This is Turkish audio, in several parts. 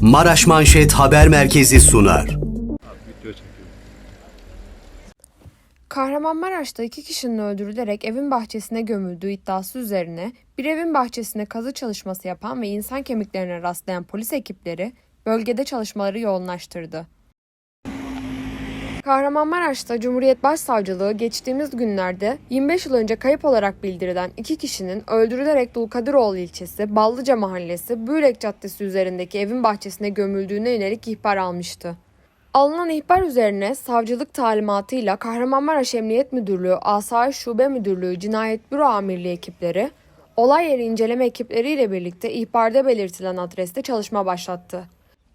Maraş Manşet Haber Merkezi sunar. Kahramanmaraş'ta iki kişinin öldürülerek evin bahçesine gömüldüğü iddiası üzerine bir evin bahçesine kazı çalışması yapan ve insan kemiklerine rastlayan polis ekipleri bölgede çalışmaları yoğunlaştırdı. Kahramanmaraş'ta Cumhuriyet Başsavcılığı geçtiğimiz günlerde 25 yıl önce kayıp olarak bildirilen iki kişinin öldürülerek Dulkadiroğlu ilçesi Ballıca Mahallesi Büyülek Caddesi üzerindeki evin bahçesine gömüldüğüne yönelik ihbar almıştı. Alınan ihbar üzerine savcılık talimatıyla Kahramanmaraş Emniyet Müdürlüğü, Asayiş Şube Müdürlüğü, Cinayet Büro Amirliği ekipleri, olay yeri inceleme ekipleriyle birlikte ihbarda belirtilen adreste çalışma başlattı.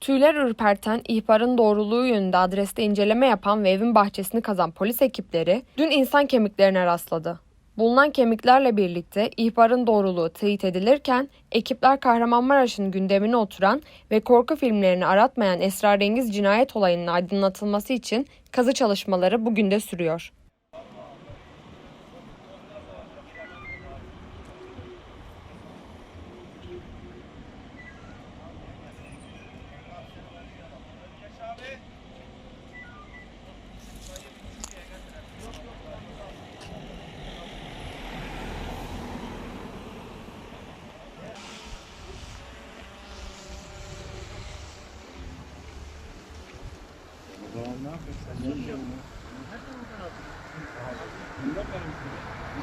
Tüyler ürperten ihbarın doğruluğu yönünde adreste inceleme yapan ve evin bahçesini kazan polis ekipleri dün insan kemiklerine rastladı. Bulunan kemiklerle birlikte ihbarın doğruluğu teyit edilirken ekipler Kahramanmaraş'ın gündemine oturan ve korku filmlerini aratmayan esrarengiz cinayet olayının aydınlatılması için kazı çalışmaları bugün de sürüyor.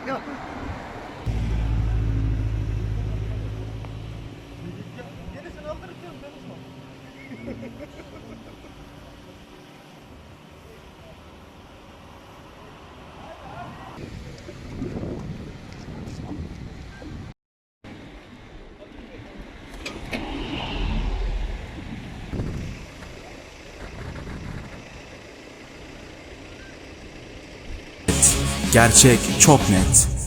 Yeah. Gerçek çok net.